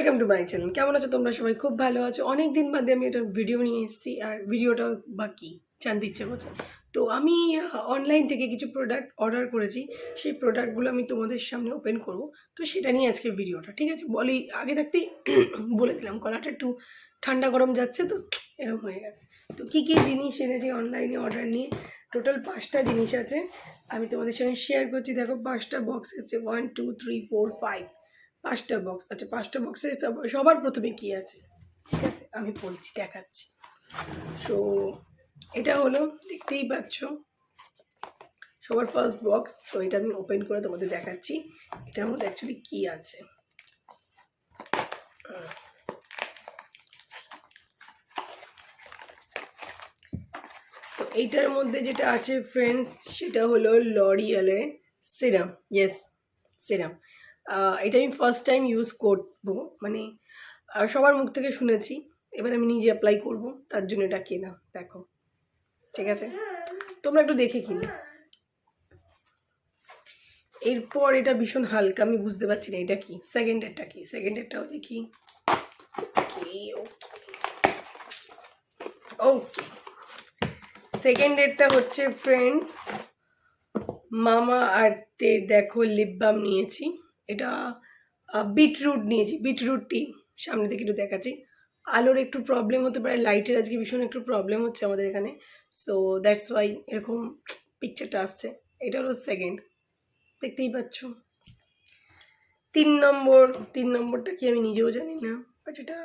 Welcome to my channel কেমন আছো তোমরা সবাই? খুব ভালো আছো। অনেক দিন বাদে আমি একটা ভিডিও নিয়ে এসেছি, আর ভিডিওটা বাকি জানতে ইচ্ছে করছে। তো আমি অনলাইন থেকে কিছু প্রোডাক্ট অর্ডার করেছি। সেই প্রোডাক্টগুলো আমি তোমাদের সামনে ওপেন করব। তো সেটা নিয়ে আজকে ভিডিওটা ঠিক আছে? বলি, আগে থাকতেই বলে দিলাম, গলাটা একটু ঠান্ডা গরম যাচ্ছে তো এরকম হয়ে গেছে। তো কী কী জিনিস এনেছি অনলাইনে অর্ডার নিয়ে? টোটাল পাঁচটা জিনিস আছে। আমি তোমাদের সঙ্গে শেয়ার করছি। দেখো, পাঁচটা বক্স এসছে one two three four five পাঁচটা বক্স আচ্ছা পাঁচটা বক্সে সবার প্রথমে কি আছে? ঠিক আছে, আমি বলছি, দেখাচ্ছি। সো এটা হলো, দেখতেই পাচ্ছ, সবার ফার্স্ট বক্স তো এটা আমি ওপেন করে তোমাদের দেখাচ্ছি। এটার মধ্যে অ্যাকচুয়ালি কি আছে? তো এইটার মধ্যে যেটা আছে ফ্রেন্ডস সেটা হলো লরিয়ালের সিরাম ইয়েস সিরাম এটা আমি ফার্স্ট টাইম ইউজ করব। মানে সবার মুখ থেকে শুনেছি। এবার আমি নিজে অ্যাপ্লাই করব। তার জন্য এটা কেনা, দেখো। ঠিক আছে? তোমরা একটু দেখে কিনো। এরপর এটা ভীষণ হালকা, আমি বুঝতে পারছি না এটা কি। সেকেন্ড এরটা কি? সেকেন্ড এরটাও দেখি। ওকে সেকেন্ড এরটা হচ্ছে ফ্রেন্ডস মামা আর্থে দেখো লিপ বাম নিয়েছি। এটা বিটরুট নিয়েছি বিটরুট টি সামনে থেকে একটু দেখাচ্ছি। আলোর একটু প্রবলেম হতে পারে লাইটের আজকে ভীষণ একটু প্রবলেম হচ্ছে আমাদের এখানে। সো দ্যাটস ওয়াই এরকম পিকচারটা আসছে। এটা হলো সেকেন্ড দেখতেই পাচ্ছ। তিন নম্বর, তিন নম্বরটা কি আমি নিজেও জানি না বাট এটা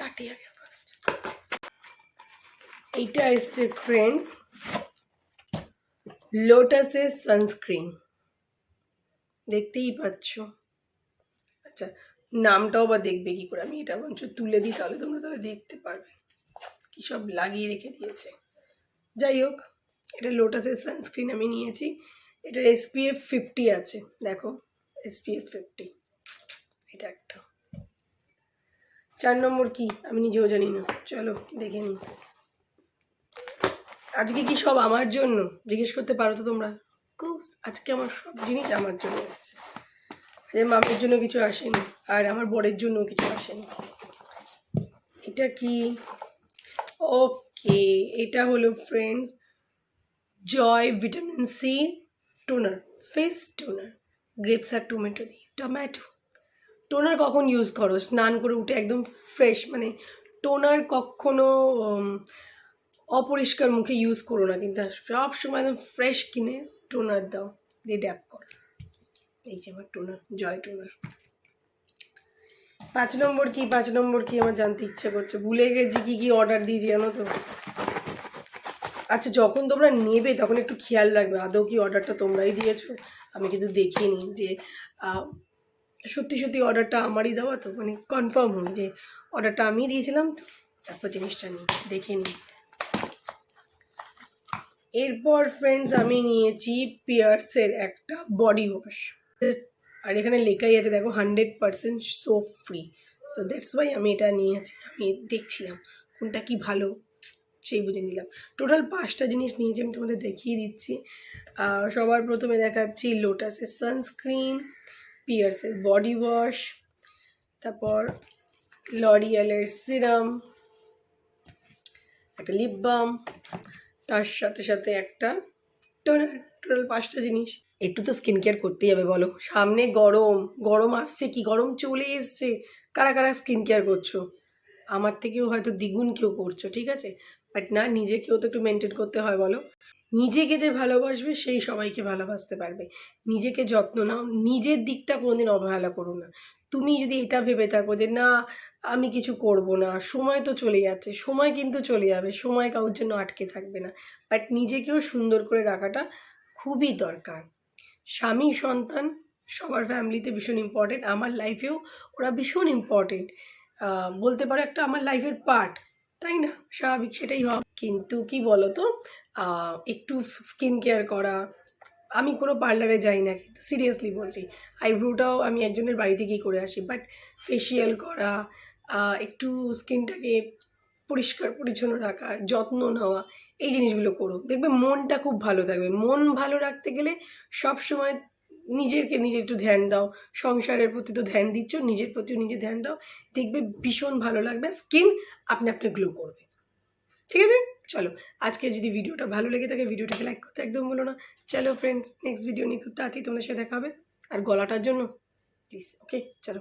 কাটি আগে এইটা এসছে ফ্রেন্ডস লোটাসের সানস্ক্রিন দেখতেই পাচ্ছ। আচ্ছা নামটাও বা দেখবে কি করে? আমি এটা বঞ্চ তুলে দিই, তাহলে তোমরা তাহলে দেখতে পারবে। কী সব লাগিয়ে রেখে দিয়েছে। যাই হোক, এটা লোটাসের সানস্ক্রিন আমি নিয়েছি। এটার এসপিএফ ফিফটি আছে, দেখো এসপিএফ ফিফটি এটা একটা। চার নম্বর কি? আমি নিজেও জানি না। চলো, দেখে নিই। আজকে কি সব আমার জন্য? জিজ্ঞেস করতে পারো তো তোমরা? কোর্স আজকে আমার সব জিনিস আমার জন্য এসছে। আজকে মামের জন্য কিছু আসেনি, আর আমার বরের জন্য কিছু আসেনি। এটা কি? ওকে এটা হলো friends Joy vitamin C toner face toner grapes আর টমেটো দিয়ে। টমেটো টোনার কখন ইউজ করো? স্নান করে উঠে একদম ফ্রেশ মানে টোনার কখনো অপরিষ্কার মুখে ইউজ করো না, কিন্তু সব সময় একদম ফ্রেশ কিনে টোনার দাও, দিয়ে ড্যাপ করো। এই যে আমার টোনার জয় টোনার পাঁচ নম্বর কি, পাঁচ নম্বর কি আমার জানতে ইচ্ছে করছে। ভুলে গেছি কি কি অর্ডার দিয়েছি জানো তো? আচ্ছা যখন তোমরা নেবে তখন একটু খেয়াল রাখবে। আদৌ কি অর্ডারটা তোমরাই দিয়েছ? আমি কিন্তু দেখিনি যে সত্যি সত্যি অর্ডারটা আমারই দেওয়া তো মানে কনফার্ম হই যে অর্ডারটা আমি দিয়েছিলাম তো। তারপর জিনিসটা নিই দেখে নিই এরপর ফ্রেন্ডস আমি নিয়েছি পিয়ার্সের একটা বডি ওয়াশ আর এখানে লেখাই আছে, দেখো hundred percent soap free so that's why আমি এটা নিয়েছি, আমি দেখছিলাম কোনটা কি ভালো, সেই বুঝে নিলাম। টোটাল পাঁচটা জিনিস নিয়েছি, আমি তোমাদের দেখিয়ে দিচ্ছি। সবার প্রথমে দেখাচ্ছি লোটাসের সানস্ক্রিন পিয়ার্সের বডি ওয়াশ তারপর লরিয়ালের সিরাম একটা লিপ বাম তার সাথে সাথে একটা টোনার টোটাল পাঁচটা জিনিস। একটু তো স্কিন কেয়ার করতেই হবে বলো। সামনে গরম গরম আসছে কি? গরম চলে এসছে। কারা কারা স্কিন কেয়ার করছ? আমার থেকেও হয়তো দ্বিগুণ কেউ করছ, ঠিক আছে? বাট না, নিজেকেও তো একটু মেনটেন করতে হয় বলো। নিজেকে যে ভালোবাসবে, সেই সবাইকে ভালোবাসতে পারবে। নিজেকে যত্ন নাও। নিজের দিকটা কোনোদিন অবহেলা করো না। তুমি যদি এটা ভেবে থাকো যে, না, আমি কিছু করব না। সময় তো চলে যাচ্ছে। সময় কিন্তু চলে যাবে। সময় কারোর জন্য আটকে থাকবে না। বাট নিজেকেও সুন্দর করে রাখাটা খুবই দরকার। স্বামী, সন্তান সবার ফ্যামিলিতে ভীষণ ইম্পর্টেন্ট আমার লাইফেও ওরা ভীষণ ইম্পর্টেন্ট বলতে পারো একটা আমার লাইফের পার্ট তাই না? স্বাভাবিক সেটাই হবে কিন্তু কি বলো তো একটু স্কিন কেয়ার করা, আমি কোনো পার্লারে যাই না, কিন্তু সিরিয়াসলি বলছি আইব্রোটাও আমি একজনের বাড়িতে গিয়ে করে আসি। বাট ফেসিয়াল করা একটু স্কিনটাকে পরিষ্কার পরিচ্ছন্ন রাখা, যত্ন নেওয়া, এই জিনিসগুলো করো দেখবে মনটা খুব ভালো থাকবে। মন ভালো রাখতে গেলে সব সময় নিজেরকে নিজে একটু ধ্যান দাও। সংসারের প্রতি তো ধ্যান দিচ্ছ, নিজের প্রতিও নিজে ধ্যান দাও। দেখবে ভীষণ ভালো লাগবে। স্কিন আপনি আপনি গ্লো করবে। ঠিক আছে? চলো, আজকে যদি ভিডিওটা ভালো লেগে থাকে, ভিডিওটাকে লাইক করতে একদম বলো না। চলো ফ্রেন্ডস নেক্সট ভিডিও নিয়ে খুব তাড়াতাড়ি তোমাদের সাথে দেখা হবে। আর গলাটার জন্য প্লিজ ওকে চলো